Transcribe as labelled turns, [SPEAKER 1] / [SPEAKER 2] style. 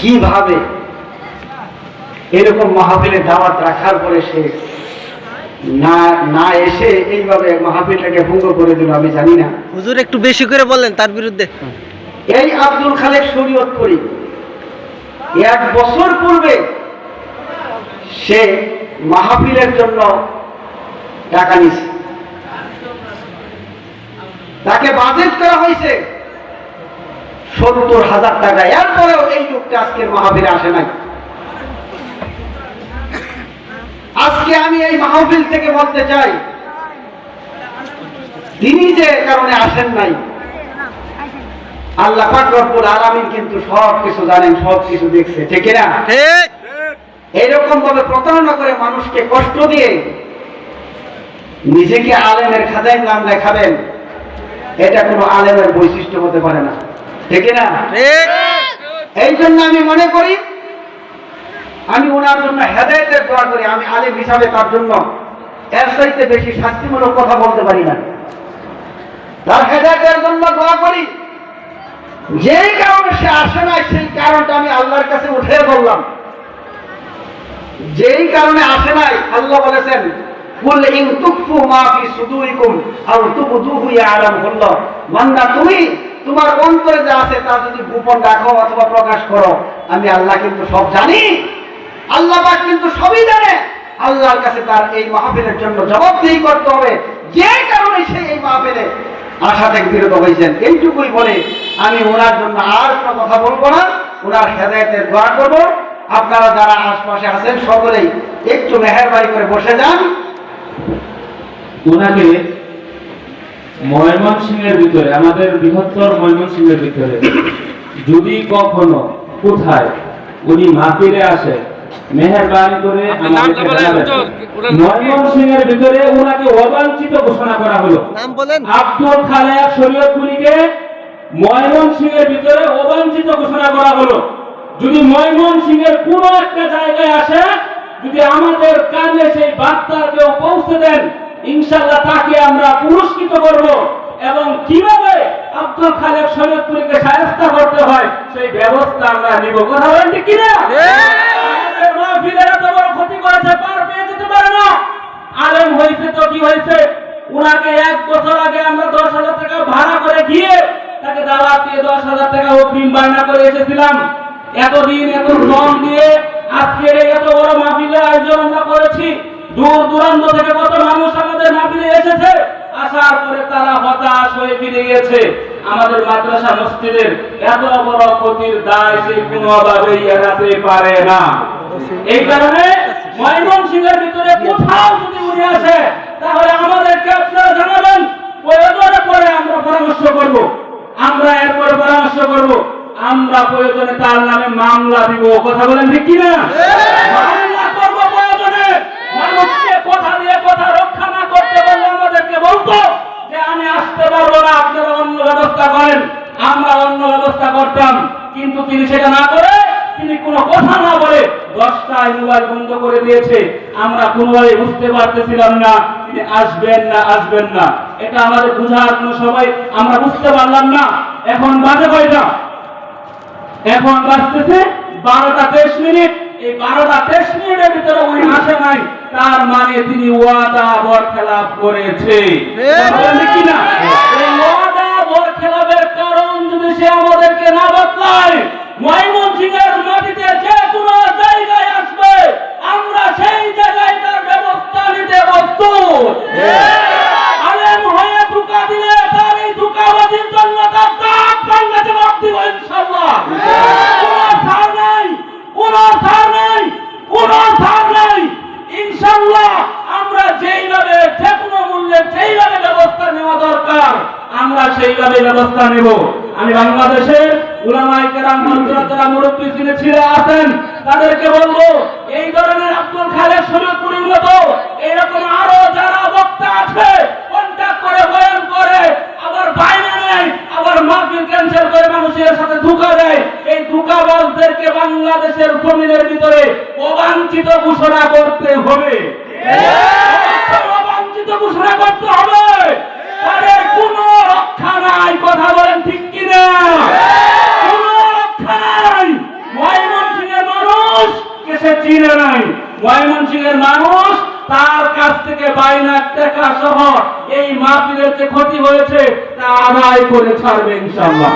[SPEAKER 1] কীভাবে এরকম মাহফিলে দাওয়াত রাখার পরে সে না না এসে এইভাবে মাহফিলটাকে ভঙ্গ করে দিল আমি জানি না।
[SPEAKER 2] হুজুর একটু বেশি করে বললেন তার বিরুদ্ধে।
[SPEAKER 1] এই আব্দুল খালেক শরীয়ত করি। এক বছর পূর্বে সে মাহফিলের জন্য টাকা নিছে তাকে বাজেট করা হয়েছে। সত্তর হাজার টাকা। এরপরেও এই লোকটা আজকের মাহফিলে আসে নাই। আজকে আমি এই মাহফিল থেকে বলতে চাই তিনি যে কারণে আসেন নাই আল্লাহ রব্বুল আলামিন কিন্তু সব কিছু জানেন সব কিছু দেখছে। ঠিক না
[SPEAKER 2] ঠিক।
[SPEAKER 1] এইরকম ভাবে প্রতারণা করে মানুষকে কষ্ট দিয়ে নিজেকে আলেমের খাতায় নাম লেখাবেন এটা কোনো আলেমের বৈশিষ্ট্য হতে পারে না। ঠিক না এই জন্য আমি মনে করি আমি ওনার জন্য হেদায়তের দোয়া করি আমি আলেম হিসাবে তার জন্য। এর চাইতে বেশি শাস্তিমূলক কথা বলতে পারি না। তার হেদায়তের জন্য দোয়া করি যেই কারণে সে আসে নাই সেই কারণটা আমি আল্লাহর কাছে উঠে বললাম। যেই কারণে আসে নাই আল্লাহ বলেছেন কুল ইন তুকফু মা ফি সুদুরিকুম আও তুবদুহু ইয়ালামুল্লাহ বান্দা তুমি তোমার অন্তরে যা আছে তা যদি গোপন রাখো অথবা প্রকাশ করো, আমি আল্লাহ কিন্তু সব জানি। আল্লাহ কিন্তু সবই জানে। আল্লাহর কাছে তার এই মাহফিলের জন্য জবাবদিহি করতে হবে। যে কারণে সে এই মাহফিলে আশা থেকে বিরত হয়েছেন, এইটুকুই বলে। আমি ওনার জন্য আর কোনো কথা বলব না। ওনার হেদায়তের দোয়া করব। আপনারা যারা আশপাশে আছেন, সকলেই একটু মেহরবানি করে বসে যান।
[SPEAKER 3] ওনাকে ময়মনসিংহের ভিতরে আমাদের বৃহত্তর ময়মনসিংহের ভিতরে। যদি কখনো কোথায় উনি মাহফিলে আসে মেহরবানি করে। ময়মনসিংহের ভিতরে ওনাকে অবাঞ্ছিত ঘোষণা করা হলো।
[SPEAKER 2] নাম বলেন।
[SPEAKER 3] আব্দুল খালেক শরীয়তপুরীকে ময়মনসিংহের ভিতরে অবাঞ্ছিত ঘোষণা করা হলো। যদি ময়মনসিংহের কোন একটা জায়গায় আসে যদি আমাদের কানে সেই বার্তা কেউ পৌঁছে দেন ইনশাল্লাহ তাকে আমরা পুরস্কৃত করব এবং কীভাবে আব্দুল খালেক শরীয়তপুরীকে সায়স্তা করতে হয় সেই ব্যবস্থা আমরা নিব। কথা বলেন ঠিক কিনা? মাহফিলের এত বড় ক্ষতি করেছে পার পেয়ে যেতে পারে না। আলেম হয়েছে তো কি হয়েছে উনাকে এক বছর আগে আমরা দশ হাজার টাকা ভাড়া করে গিয়ে তাকে দাওয়াত দিয়ে দশ হাজার টাকা অগ্রিম বায়না করে এসেছিলাম। এতদিন এত শ্রম হয়ে ফিরে গেছে আমাদের মাদ্রাসা মসজিদের এত বড় ক্ষতির দায় সে কোনোভাবেই এড়াতে পারে না। এই কারণে ময়মনসিংহের ভিতরে কোথাও যদি উনি আসে, তাহলে আমাদেরকে আপনারা জানাবেন, প্রয়োজনে পরে আমরা পরামর্শ করব। আমরা এরপরে পরামর্শ করব। আমরা প্রয়োজনে তার নামে মামলা দিব। কথা বলেন ঠিক কি না মামলা করব প্রয়োজনে মানুষকে কথা দিয়ে কথা রক্ষা না করতে পারলে আমাদেরকে বলতো যে আমি আসতে পারব না, আপনারা অন্য ব্যবস্থা করেন। আমরা অন্য ব্যবস্থা করতাম, কিন্তু তিনি সেটা না করে, তিনি কোনো কথা না বলে দশটায় মোবাইল বন্ধ করে দিয়েছে। আমরা কোনোভাবে বুঝতে পারতেছিলাম না, তিনি আসবেন না আসবেন না। এটা আমাদের বোঝার কোনো আমরা বুঝতে পারলাম না। এখন বাজে কয়টা? এখন বাজতেছে বারোটা তেইশ মিনিট। এই বারোটা তেইশ মিনিটের ভিতরে উনি আসে নাই। তার মানে তিনি ওয়াদা করেছে। বলেন কি না এই ওয়াদা কারণ যদি সে আমাদেরকে না বদলায় মাটিতে যে কোনো জায়গায় আসবে আমরা সেই জায়গায় তার ব্যবস্থা নিতে প্রস্তুত। আমরা সেইভাবে ব্যবস্থা নেব। আমি বাংলাদেশের উলামায়ে কেরাম হযরত যারা মুরব্বী ছিলেন আছেন তাদেরকে বলব এই ধরনের আব্দুল মতো এরকম আরও যারা বক্তা আছে কন্টাক্ট করে বয়ান করে আবার বাইরে নেয় আবার মাহফিল ক্যান্সেল করে মানুষের সাথে ধোকা দেয়। এই ধোকাবাজদেরকে বাংলাদেশের জমিনের ভিতরে অবাঞ্ছিত ঘোষণা করতে হবে। অবাঞ্ছিত ঘোষণা করতে হবে। তাদের কোনো রক্ষা নাই কথা বলেন ঠিক কিনা কোনো রক্ষা নাই ময়মনসিংহের সে চিনে নাই ময়মনসিংহের মানুষ তার কাছ থেকে বাইনার টাকা সহ এই মাহফিলের যে ক্ষতি হয়েছে তা আদায় করে ছাড়বে ইনশাআল্লাহ।